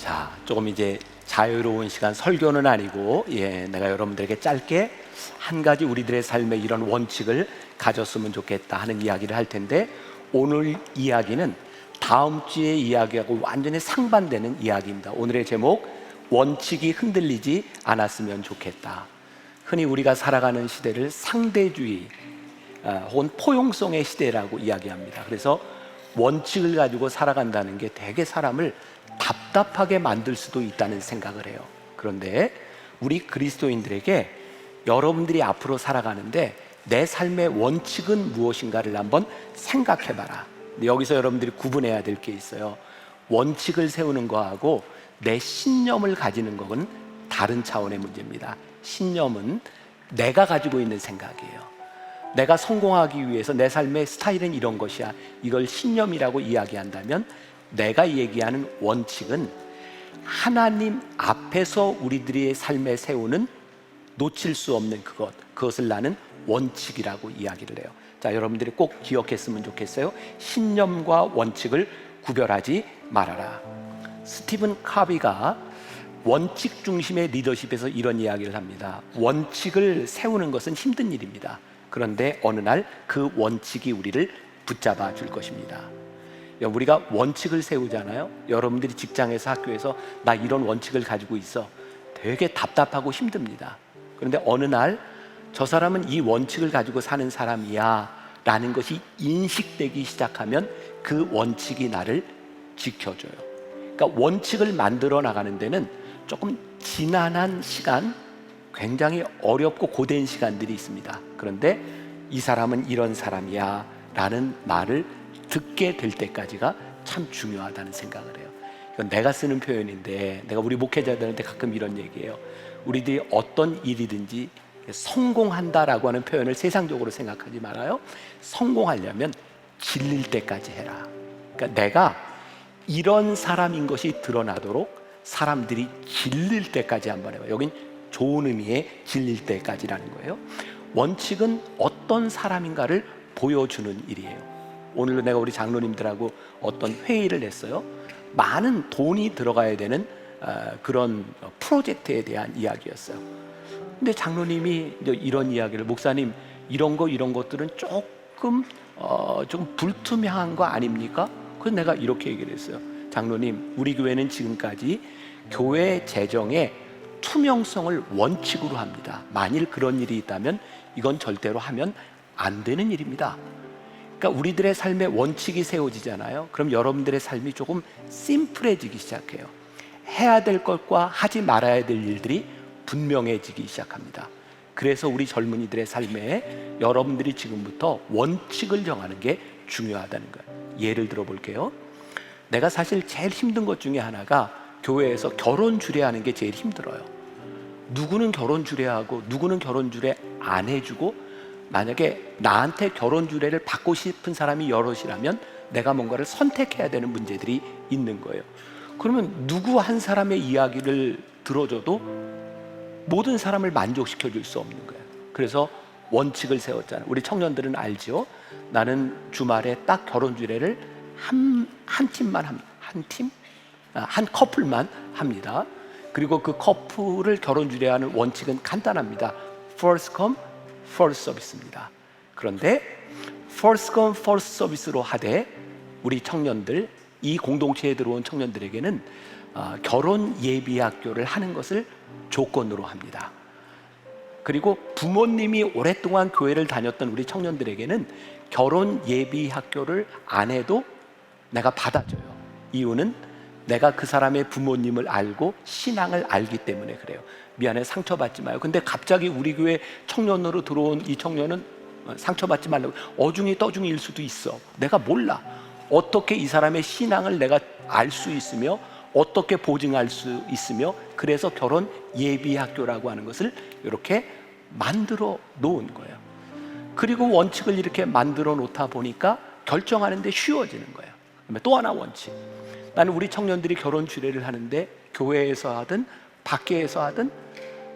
자, 조금 이제 자유로운 시간 설교는 아니고 예, 내가 여러분들에게 짧게 한 가지 우리들의 삶의 이런 원칙을 가졌으면 좋겠다 하는 이야기를 할 텐데 오늘 이야기는 다음 주의 이야기하고 완전히 상반되는 이야기입니다. 오늘의 제목 원칙이 흔들리지 않았으면 좋겠다. 흔히 우리가 살아가는 시대를 상대주의 아, 혹은 포용성의 시대라고 이야기합니다. 그래서 원칙을 가지고 살아간다는 게 되게 사람을 답답하게 만들 수도 있다는 생각을 해요. 그런데 우리 그리스도인들에게 여러분들이 앞으로 살아가는데 내 삶의 원칙은 무엇인가를 한번 생각해 봐라. 여기서 여러분들이 구분해야 될 게 있어요. 원칙을 세우는 거하고 내 신념을 가지는 것은 다른 차원의 문제입니다. 신념은 내가 가지고 있는 생각이에요. 내가 성공하기 위해서 내 삶의 스타일은 이런 것이야. 이걸 신념이라고 이야기한다면 내가 얘기하는 원칙은 하나님 앞에서 우리들의 삶에 세우는 놓칠 수 없는 그것, 그것을 나는 원칙이라고 이야기를 해요. 자, 여러분들이 꼭 기억했으면 좋겠어요. 신념과 원칙을 구별하지 말아라. 스티븐 카비가 원칙 중심의 리더십에서 이런 이야기를 합니다. 원칙을 세우는 것은 힘든 일입니다. 그런데 어느 날 그 원칙이 우리를 붙잡아 줄 것입니다. 우리가 원칙을 세우잖아요. 여러분들이 직장에서 학교에서 나 이런 원칙을 가지고 있어. 되게 답답하고 힘듭니다. 그런데 어느 날 저 사람은 이 원칙을 가지고 사는 사람이야 라는 것이 인식되기 시작하면 그 원칙이 나를 지켜줘요. 그러니까 원칙을 만들어 나가는 데는 조금 지난한 시간, 굉장히 어렵고 고된 시간들이 있습니다. 그런데 이 사람은 이런 사람이야 라는 말을 듣게 될 때까지가 참 중요하다는 생각을 해요. 이건 내가 쓰는 표현인데 내가 우리 목회자들한테 가끔 이런 얘기해요. 우리들이 어떤 일이든지 성공한다라고 하는 표현을 세상적으로 생각하지 말아요. 성공하려면 질릴 때까지 해라. 그러니까 내가 이런 사람인 것이 드러나도록 사람들이 질릴 때까지 한번 해봐. 여긴 좋은 의미의 질릴 때까지라는 거예요. 원칙은 어떤 사람인가를 보여주는 일이에요. 오늘 내가 우리 장로님들하고 어떤 회의를 했어요. 많은 돈이 들어가야 되는 어, 그런 프로젝트에 대한 이야기였어요. 근데 장로님이 이런 이야기를 목사님 이런 거 이런 것들은 조금 어, 좀 불투명한 거 아닙니까? 그래서 내가 이렇게 얘기를 했어요. 장로님, 우리 교회는 지금까지 교회 재정에 투명성을 원칙으로 합니다. 만일 그런 일이 있다면 이건 절대로 하면 안 되는 일입니다. 그러니까 우리들의 삶의 원칙이 세워지잖아요. 그럼 여러분들의 삶이 조금 심플해지기 시작해요. 해야 될 것과 하지 말아야 될 일들이 분명해지기 시작합니다. 그래서 우리 젊은이들의 삶에 여러분들이 지금부터 원칙을 정하는 게 중요하다는 거예요. 예를 들어 볼게요. 내가 사실 제일 힘든 것 중에 하나가 교회에서 결혼 주례하는 게 제일 힘들어요. 누구는 결혼 주례하고 누구는 결혼 주례 안 해주고 만약에 나한테 결혼 주례를 받고 싶은 사람이 여럿이라면 내가 뭔가를 선택해야 되는 문제들이 있는 거예요. 그러면 누구 한 사람의 이야기를 들어줘도 모든 사람을 만족시켜 줄 수 없는 거예요. 그래서 원칙을 세웠잖아요. 우리 청년들은 알죠? 나는 주말에 딱 결혼 주례를 한, 한 팀만 합니다. 한 팀? 아, 한 커플만 합니다. 그리고 그 커플을 결혼 주례하는 원칙은 간단합니다. First come, first service입니다. 그런데 first come, first service로 하되 우리 청년들 이 공동체에 들어온 청년들에게는 어, 결혼 예비 학교를 하는 것을 조건으로 합니다. 그리고 부모님이 오랫동안 교회를 다녔던 우리 청년들에게는 결혼 예비 학교를 안 해도 내가 받아줘요. 이유는 내가 그 사람의 부모님을 알고 신앙을 알기 때문에 그래요. 미안해 상처받지 마요. 근데 갑자기 우리 교회 청년으로 들어온 이 청년은 어, 상처받지 말라고 어중이 떠중이일 수도 있어. 내가 몰라. 어떻게 이 사람의 신앙을 내가 알 수 있으며 어떻게 보증할 수 있으며 그래서 결혼 예비 학교라고 하는 것을 이렇게 만들어 놓은 거예요. 그리고 원칙을 이렇게 만들어 놓다 보니까 결정하는데 쉬워지는 거예요. 또 하나 원칙. 나는 우리 청년들이 결혼 주례를 하는데 교회에서 하든 밖에서 하든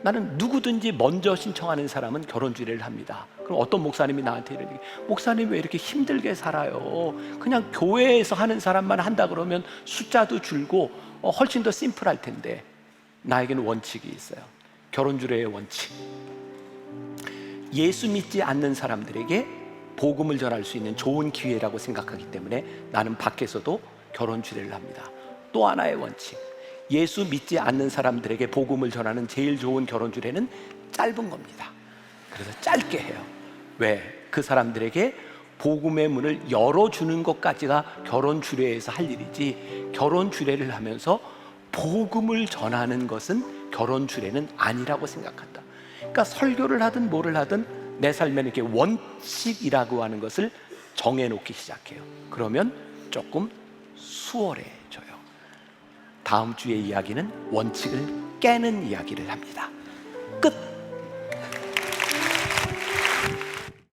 나는 누구든지 먼저 신청하는 사람은 결혼 주례를 합니다. 그럼 어떤 목사님이 나한테 이러니 목사님 왜 이렇게 힘들게 살아요? 그냥 교회에서 하는 사람만 한다 그러면 숫자도 줄고 어, 훨씬 더 심플할 텐데 나에게는 원칙이 있어요. 결혼 주례의 원칙. 예수 믿지 않는 사람들에게 복음을 전할 수 있는 좋은 기회라고 생각하기 때문에 나는 밖에서도 결혼 주례를 합니다. 또 하나의 원칙. 예수 믿지 않는 사람들에게 복음을 전하는 제일 좋은 결혼 주례는 짧은 겁니다. 그래서 짧게 해요. 왜? 그 사람들에게 복음의 문을 열어주는 것까지가 결혼 주례에서 할 일이지 결혼 주례를 하면서 복음을 전하는 것은 결혼 주례는 아니라고 생각한다. 그러니까 설교를 하든 뭐를 하든 내 삶에는 이렇게 원칙이라고 하는 것을 정해놓기 시작해요. 그러면 조금 수월해져요. 다음 주의 이야기는 원칙을 깨는 이야기를 합니다. 끝.